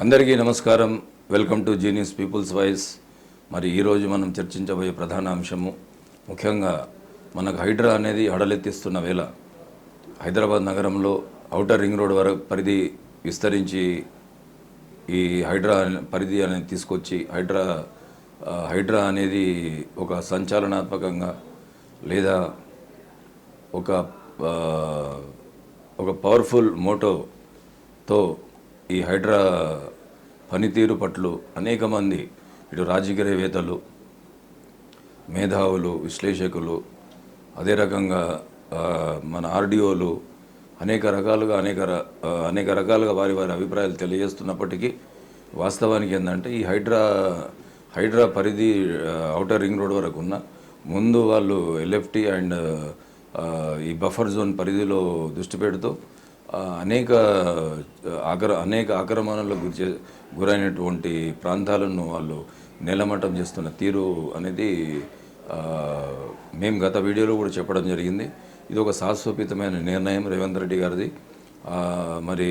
అందరికీ నమస్కారం. Welcome to genius people's voice మరి ఈరోజు మనం చర్చించబోయే ప్రధాన అంశము ముఖ్యంగా మనకు హైడ్రా అనేది హడలెత్తిస్తున్న వేళ. హైదరాబాద్ నగరంలో ఔటర్ రింగ్ రోడ్ వరకు పరిధి విస్తరించి ఈ హైడ్రా అనే- పరిధి అనేది తీసుకొచ్చి హైడ్రా హైడ్రా అనేది ఒక సంచాలనాత్మకంగా లేదా ఒక ఒక పవర్ఫుల్ మోటోతో ఈ హైడ్రా పనితీరు పట్లు అనేక మంది ఇటు రాజకీయవేత్తలు మేధావులు విశ్లేషకులు అదే రకంగా మన ఆర్డీఓలు అనేక రకాలుగా అనేక అనేక రకాలుగా వారి వారి అభిప్రాయాలు తెలియజేస్తున్నప్పటికీ వాస్తవానికి ఏంటంటే ఈ హైడ్రా హైడ్రా పరిధి అవుటర్ రింగ్ రోడ్ వరకు ఉన్న ముందు వాళ్ళు ఎల్ఎఫ్టీ అండ్ ఈ బఫర్ జోన్ పరిధిలో దృష్టి పెడుతూ అనేక ఆక్ర అనేక ఆక్రమణలకు గురి చే- గురైనటువంటి ప్రాంతాలను వాళ్ళు నేలమట్టం చేస్తున్న తీరు అనేది మేము గత వీడియోలో కూడా చెప్పడం జరిగింది. ఇది ఒక శాశ్వతమైన నిర్ణయం రేవంత్ రెడ్డి గారిది. మరి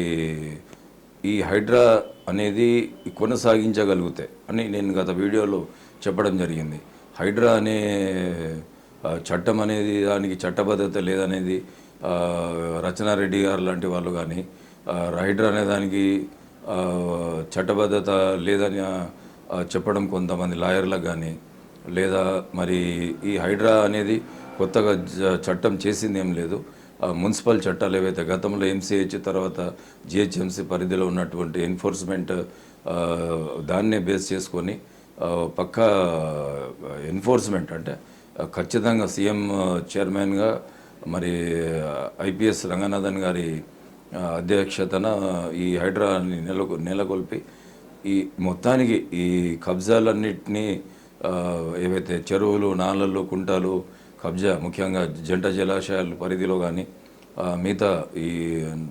ఈ హైడ్రా అనేది కొనసాగించగలిగితే అని నేను గత వీడియోలో చెప్పడం జరిగింది. హైడ్రా అనే చట్టం అనేది దానికి చట్టబద్ధత లేదనేది రచనారెడ్డి గారు లాంటి వాళ్ళు కానీ రైడర్ అనే దానికి చట్టబద్ధత లేదని చెప్పడం కొంతమంది లాయర్లకు కానీ లేదా మరి ఈ హైడ్రా అనేది కొత్తగా చట్టం చేసింది ఏం లేదు మున్సిపల్ చట్టాలు ఏవైతే గతంలో ఎంసీహెచ్ తర్వాత జిహెచ్ఎంసీ పరిధిలో ఉన్నటువంటి ఎన్ఫోర్స్మెంట్ దాన్నే బేస్ చేసుకొని పక్కా ఎన్ఫోర్స్మెంట్ అంటే ఖచ్చితంగా సీఎం చైర్మన్గా మరి ఐపీఎస్ రంగనాథన్ గారి అధ్యక్షతన ఈ హైడ్రాని నెలకు నెలకొల్పి ఈ మొత్తానికి ఈ కబ్జాలన్నింటినీ ఏవైతే చెరువులు నాలలు కుంటాలు కబ్జా ముఖ్యంగా జంట జలాశయాల పరిధిలో కానీ మిగతా ఈ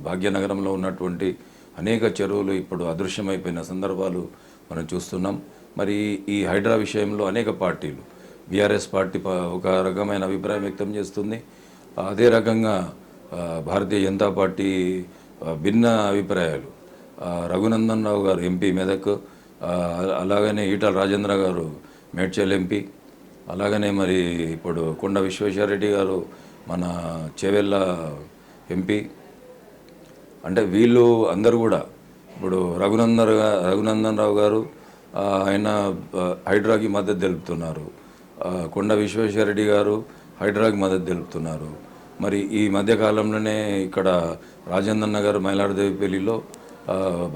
భాగ్యనగరంలో ఉన్నటువంటి అనేక చెరువులు ఇప్పుడు అదృశ్యమైపోయిన సందర్భాలు మనం చూస్తున్నాం. మరి ఈ హైడ్రా విషయంలో అనేక పార్టీలు బీఆర్ఎస్ పార్టీ ఒక రకమైన అభిప్రాయం వ్యక్తం చేస్తుంది. అదే రకంగా భారతీయ జనతా పార్టీ భిన్న అభిప్రాయాలు. రఘునందన్ రావు గారు ఎంపీ మెదక్ అలాగనే ఈటల రాజేంద్ర గారు మేడ్చల్ ఎంపీ అలాగనే మరి ఇప్పుడు కొండ విశ్వేశ్వరరెడ్డి గారు మన చేవెళ్ళ ఎంపీ. అంటే వీళ్ళు అందరూ కూడా ఇప్పుడు రఘునందన్ రఘునందన్ రావు గారు ఆయన హైడ్రాకి మద్దతు తెలుపుతున్నారు. కొండ విశ్వేశ్వరరెడ్డి గారు హైడ్రాకి మద్దతు తెలుపుతున్నారు. మరి ఈ మధ్యకాలంలోనే ఇక్కడ రాజేంద్ర నగర్ మైలాడదేవిపల్లిలో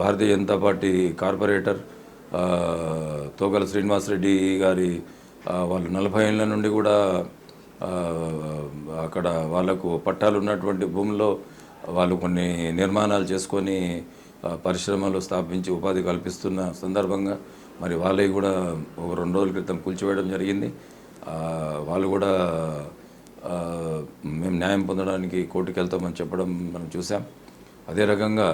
భారతీయ జనతా పార్టీ కార్పొరేటర్ తోగల తోకల శ్రీనివాసరెడ్డి గారి వాళ్ళు నలభై ఏళ్ళ నుండి కూడా అక్కడ వాళ్ళకు పట్టాలు ఉన్నటువంటి భూముల్లో వాళ్ళు కొన్ని నిర్మాణాలు చేసుకొని పరిశ్రమలు స్థాపించి ఉపాధి కల్పిస్తున్న సందర్భంగా మరి వాళ్ళవి కూడా ఒక రెండు రోజుల క్రితం కూల్చివేయడం జరిగింది. వాళ్ళు కూడా మేము న్యాయం పొందడానికి కోర్టుకు వెళ్తామని చెప్పడం మనం చూసాం అదే రకంగా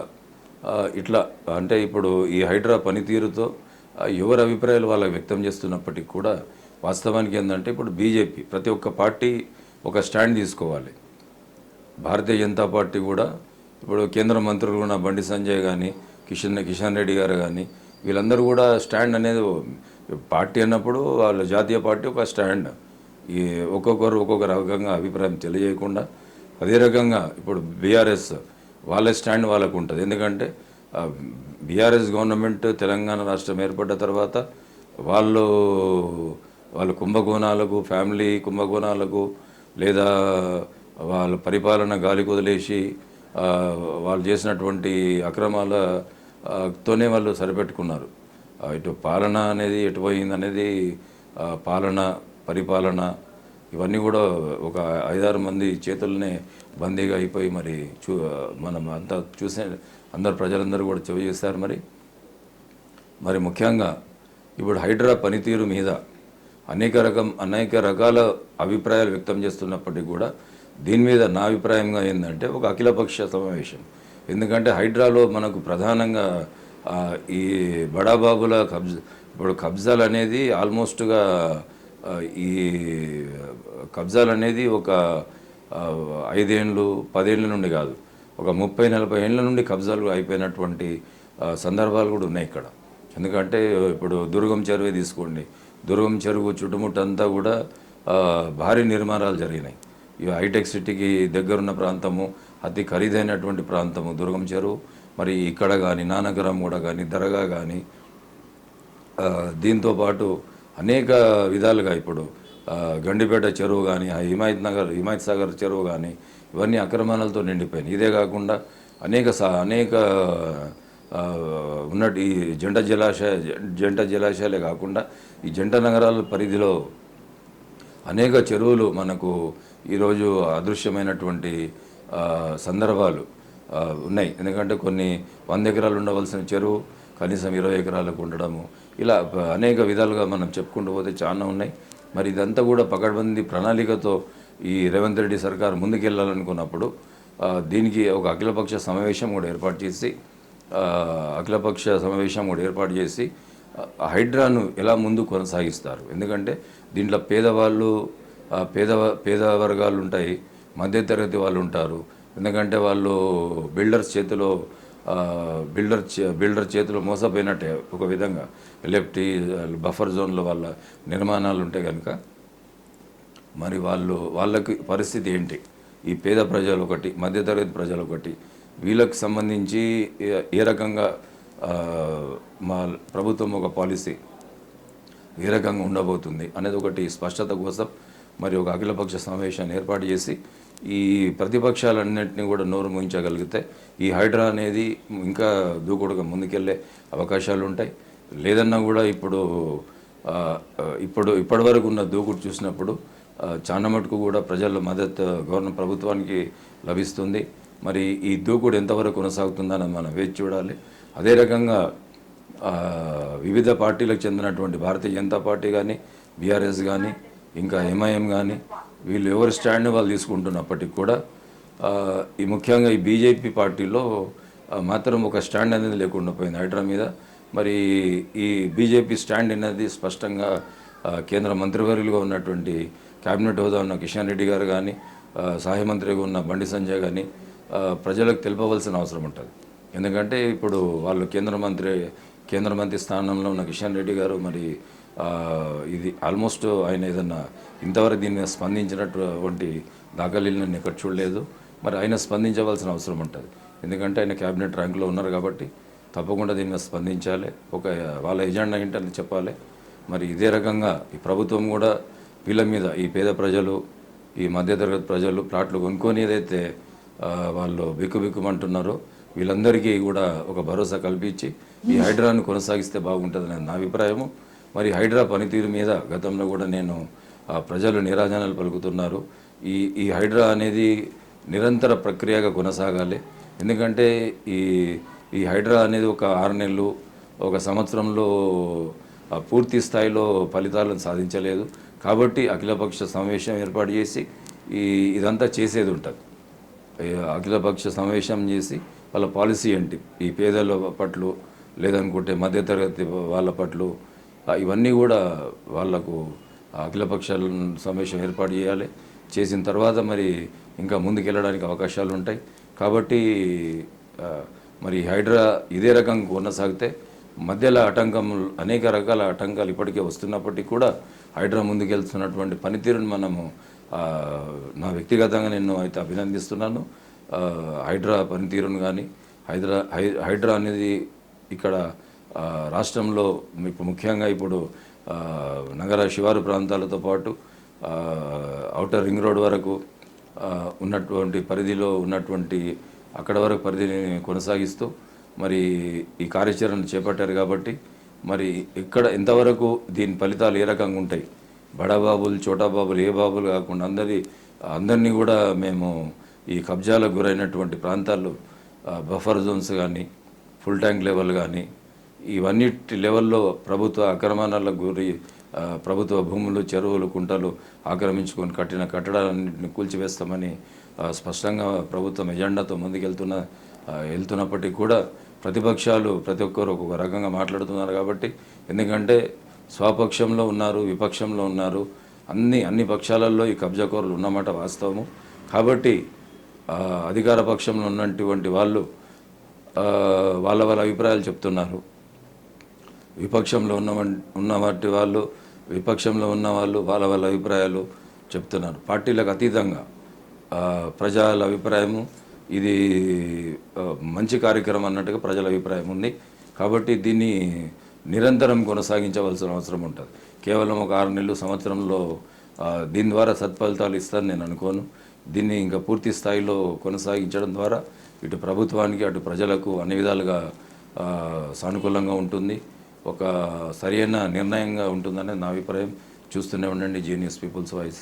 ఇట్లా అంటే ఇప్పుడు ఈ హైడ్రా పనితీరుతో ఎవరి అభిప్రాయాలు వాళ్ళకి వ్యక్తం చేస్తున్నప్పటికీ కూడా వాస్తవానికి ఏంటంటే ఇప్పుడు బీజేపీ ప్రతి ఒక్క పార్టీ ఒక స్టాండ్ తీసుకోవాలి. భారతీయ జనతా పార్టీ కూడా ఇప్పుడు కేంద్ర మంత్రులు ఉన్న బండి సంజయ్ కానీ కిషన్ కిషన్ రెడ్డి గారు కానీ వీళ్ళందరూ కూడా స్టాండ్ అనేది పార్టీ అన్నప్పుడు వాళ్ళ జాతీయ పార్టీ ఒక స్టాండ్. ఈ ఒక్కొక్కరు ఒక్కొక్క రకంగా అభిప్రాయం తెలియకుండా అదే రకంగా ఇప్పుడు బీఆర్ఎస్ వాళ్ళ స్టాండ్ వాళ్ళకు ఉంటుంది. ఎందుకంటే బీఆర్ఎస్ గవర్నమెంట్ తెలంగాణ రాష్ట్రం ఏర్పడ్డ తర్వాత వాళ్ళు వాళ్ళ కుంభకోణాలకు ఫ్యామిలీ కుంభకోణాలకు లేదా వాళ్ళ పరిపాలన గాలి వదిలేసి వాళ్ళు చేసినటువంటి అక్రమాలతోనే వాళ్ళు సరిపెట్టుకున్నారు. ఇటు పాలన అనేది ఎటు పోయింది అనేది పాలన పరిపాలన ఇవన్నీ కూడా ఒక ఐదారు మంది చేతుల్నే బందీగా అయిపోయి మరి చూ మనం అంతా చూసే అందరు ప్రజలందరూ కూడా చెవి చేస్తారు మరి. మరి ముఖ్యంగా ఇప్పుడు హైడ్రా పనితీరు మీద అనేక రకం అనేక రకాల అభిప్రాయాలు వ్యక్తం చేస్తున్నప్పటికీ కూడా దీని మీద నా అభిప్రాయంగా ఏంటంటే ఒక అఖిలపక్ష సమావేశం. ఎందుకంటే హైడ్రాలో మనకు ప్రధానంగా ఈ బడాబాబుల కబ్జ ఇప్పుడు కబ్జాలు అనేది ఆల్మోస్ట్గా ఈ కబ్జాలు అనేది ఒక ఐదేళ్ళు పదేళ్ళ నుండి కాదు ఒక ముప్పై నలభై ఏళ్ళ నుండి కబ్జాలు అయిపోయినటువంటి సందర్భాలు కూడా ఉన్నాయి ఇక్కడ. ఎందుకంటే ఇప్పుడు దుర్గం చెరువే తీసుకోండి. దుర్గం చెరువు చుట్టుముట్టంతా కూడా భారీ నిర్మాణాలు జరిగినాయి. ఈ హైటెక్ సిటీకి దగ్గరున్న ప్రాంతము అతి ఖరీదైనటువంటి ప్రాంతము దుర్గం చెరువు. మరి ఇక్కడ కానీ నానగరం కూడా కానీ దర్గా కానీ దీంతోపాటు దీంతో పాటు అనేక విధాలుగా ఇప్పుడు గండిపేట చెరువు కానీ ఆ హిమాయత్ నగర్ హిమాయత్ సాగర్ చెరువు కానీ ఇవన్నీ అక్రమాలతో నిండిపోయినాయి. ఇదే కాకుండా అనేక సా అనేక ఉన్నట్టు ఈ జంట జలాశయ జంట జలాశయాలే కాకుండా ఈ జంట నగరాల పరిధిలో అనేక చెరువులు మనకు ఈరోజు అదృశ్యమైనటువంటి సందర్భాలు. ఉన్నాయి. ఎందుకంటే కొన్ని వంద ఎకరాలు ఉండవలసిన చెరువు కనీసం ఇరవై ఎకరాలకు ఉండడము. ఇలా అనేక విధాలుగా మనం చెప్పుకుంటూ పోతే చాలా ఉన్నాయి. మరి ఇదంతా కూడా పకడ్బందీ ప్రణాళికతో ఈ రేవంత్ రెడ్డి సర్కార్ ముందుకెళ్ళాలనుకున్నప్పుడు దీనికి ఒక అఖిలపక్ష సమావేశం కూడా ఏర్పాటు చేసి అఖిలపక్ష సమావేశం కూడా ఏర్పాటు చేసి హైడ్రాను ఎలా ముందు కొనసాగిస్తారు. ఎందుకంటే దీంట్లో పేదవాళ్ళు పేద పేద వర్గాలు ఉంటాయి మధ్యతరగతి వాళ్ళు ఉంటారు ఎందుకంటే వాళ్ళు బిల్డర్స్ చేతిలో బిల్డర్ చే- బిల్డర్ చేతిలో మోసపోయినట్టే ఒక విధంగా. ఎల్ఎఫ్టీ బఫర్ జోన్లో వాళ్ళ నిర్మాణాలు ఉంటాయి కనుక మరి వాళ్ళు వాళ్ళకి పరిస్థితి ఏంటి? ఈ పేద ప్రజలు ఒకటి మధ్యతరగతి ప్రజలు ఒకటి వీళ్ళకి సంబంధించి ఏ- రకంగా మా ప్రభుత్వం ఒక పాలసీ ఏ రకంగా ఉండబోతుంది అనేది ఒకటి స్పష్టత కోసం మరి ఒక అఖిలపక్ష సమావేశాన్ని ఏర్పాటు చేసి ఈ ప్రతిపక్షాలన్నింటినీ కూడా నోరు ముగించగలిగితే ఈ హైడ్రా అనేది ఇంకా దూకుడుగా ముందుకెళ్ళే అవకాశాలు ఉంటాయి లేదన్నా కూడా ఇప్పుడు ఇప్పుడు ఇప్పటివరకు ఉన్న దూకుడు చూసినప్పుడు చాలా మటుకు కూడా ప్రజల మద్దతు గవర్నమెంట్ ప్రభుత్వానికి లభిస్తుంది. మరి ఈ దూకుడు ఎంతవరకు కొనసాగుతుందని మనం వేచి చూడాలి. అదే రకంగా వివిధ పార్టీలకు చెందినటువంటి భారతీయ జనతా పార్టీ కానీ బీఆర్ఎస్ కానీ ఇంకా ఎంఐఎం కానీ వీళ్ళు ఎవరి స్టాండ్ వాళ్ళు తీసుకుంటున్నప్పటికీ కూడా ఈ ముఖ్యంగా ఈ బీజేపీ పార్టీలో మాత్రం ఒక స్టాండ్ అనేది లేకుండా పోయింది హైడ్రా మీద. మరి ఈ బీజేపీ స్టాండ్ అనేది స్పష్టంగా కేంద్ర మంత్రివర్యులుగా ఉన్నటువంటి కేబినెట్ హోదా ఉన్న కిషన్ రెడ్డి గారు కానీ సహాయ మంత్రిగా ఉన్న బండి సంజయ్ కానీ ప్రజలకు తెలుపవలసిన అవసరం ఉంటుంది. ఎందుకంటే ఇప్పుడు వాళ్ళు కేంద్ర మంత్రి కేంద్ర మంత్రి స్థానంలో ఉన్న కిషన్ రెడ్డి గారు మరి ఇది ఆల్మోస్ట్ ఆయన ఏదన్నా ఇంతవరకు దీన్ని స్పందించినటువంటి దాఖలు నేను ఎక్కడ చూడలేదు. మరి ఆయన స్పందించవలసిన అవసరం ఉంటుంది. ఎందుకంటే ఆయన క్యాబినెట్ ర్యాంకులో ఉన్నారు కాబట్టి తప్పకుండా దీని మీద స్పందించాలి. ఒక వాళ్ళ ఎజెండా ఏంటని చెప్పాలి. మరి ఇదే రకంగా ఈ ప్రభుత్వం కూడా వీళ్ళ మీద ఈ పేద ప్రజలు ఈ మధ్యతరగతి ప్రజలు ప్లాట్లు కొనుక్కొని ఏదైతే వాళ్ళు బిక్కుబిక్కుమంటున్నారో వీళ్ళందరికీ కూడా ఒక భరోసా కల్పించి ఈ హైడ్రాను కొనసాగిస్తే బాగుంటుందని నా అభిప్రాయము. మరి హైడ్రా పనితీరు మీద గతంలో కూడా నేను ప్రజలు నిరాజనాలు పలుకుతున్నారు. ఈ ఈ హైడ్రా అనేది నిరంతర ప్రక్రియగా కొనసాగాలి. ఎందుకంటే ఈ ఈ హైడ్రా అనేది ఒక ఆరు నెలలు ఒక సంవత్సరంలో పూర్తి స్థాయిలో ఫలితాలను సాధించలేదు. కాబట్టి అఖిలపక్ష సమావేశం ఏర్పాటు చేసి ఈ ఇదంతా చేసేది ఉంటుంది. అఖిలపక్ష సమావేశం చేసి వాళ్ళ పాలసీ ఏంటి? ఈ పేదల పట్ల లేదనుకుంటే మధ్యతరగతి వాళ్ళ పట్ల ఇవన్నీ కూడా వాళ్ళకు అఖిలపక్షాల సమావేశం ఏర్పాటు చేయాలి. చేసిన తర్వాత మరి ఇంకా ముందుకెళ్ళడానికి అవకాశాలు ఉంటాయి. కాబట్టి మరి హైడ్రా ఇదే రకంగా కొనసాగితే మధ్యలో ఆటంకం అనేక రకాల ఆటంకాలు ఇప్పటికే వస్తున్నప్పటికీ కూడా హైడ్రా ముందుకెళ్తున్నటువంటి పనితీరుని మనము నా వ్యక్తిగతంగా నేను అయితే అభినందిస్తున్నాను. హైడ్రా పనితీరును కానీ హైడ్రా హై హైడ్రా అనేది ఇక్కడ రాష్ట్రంలో మీకు ముఖ్యంగా ఇప్పుడు నగర శివారు ప్రాంతాలతో పాటు అవుటర్ రింగ్ రోడ్ వరకు ఉన్నటువంటి పరిధిలో ఉన్నటువంటి అక్కడ వరకు పరిధిని కొనసాగిస్తూ మరి ఈ కార్యాచరణ చేపట్టారు కాబట్టి మరి ఇక్కడ ఎంతవరకు దీని ఫలితాలు ఏ రకంగా ఉంటాయి? బడాబాబులు చోటాబాబులు ఏ బాబులు కాకుండా అందరి అందరినీ కూడా మేము ఈ కబ్జాలకు గురైనటువంటి ప్రాంతాల్లో బఫర్ జోన్స్ కానీ ఫుల్ ట్యాంక్ లెవెల్ కానీ ఇవన్నిటి లెవెల్లో ప్రభుత్వ అక్రమణలకు గురి ప్రభుత్వ భూములు చెరువులు కుంటలు ఆక్రమించుకొని కట్టిన కట్టడాలన్నింటిని కూల్చివేస్తామని స్పష్టంగా ప్రభుత్వం ఎజెండాతో ముందుకెళ్తున్న వెళ్తున్నప్పటికీ కూడా ప్రతిపక్షాలు ప్రతి ఒక్కరు ఒక్కొక్క రకంగా మాట్లాడుతున్నారు కాబట్టి ఎందుకంటే స్వపక్షంలో ఉన్నారు విపక్షంలో ఉన్నారు అన్ని అన్ని పక్షాలలో ఈ కబ్జాకోరులు ఉన్నమాట వాస్తవము. కాబట్టి అధికార పక్షంలో ఉన్నటువంటి వాళ్ళు వాళ్ళ వాళ్ళ అభిప్రాయాలు చెప్తున్నారు. విపక్షంలో ఉన్న ఉన్న వాటి వాళ్ళు విపక్షంలో ఉన్న వాళ్ళు వాళ్ళ వాళ్ళ అభిప్రాయాలు చెప్తున్నారు. పార్టీలకు అతీతంగా ప్రజల అభిప్రాయము ఇది మంచి కార్యక్రమం అన్నట్టుగా ప్రజల అభిప్రాయం ఉంది. కాబట్టి దీన్ని నిరంతరం కొనసాగించవలసిన అవసరం ఉంటుంది. కేవలం ఒక ఆరు నెలలు సంవత్సరంలో దీని ద్వారా సత్ఫలితాలు ఇస్తాను నేను అనుకోను. దీన్ని ఇంకా పూర్తి స్థాయిలో కొనసాగించడం ద్వారా ఇటు ప్రభుత్వానికి అటు ప్రజలకు అన్ని విధాలుగా సానుకూలంగా ఉంటుంది. ఒక సరైన నిర్ణయంగా ఉంటుందనే నా అభిప్రాయం. చూస్తూనే ఉండండి జీనియస్ పీపుల్స్ వాయిస్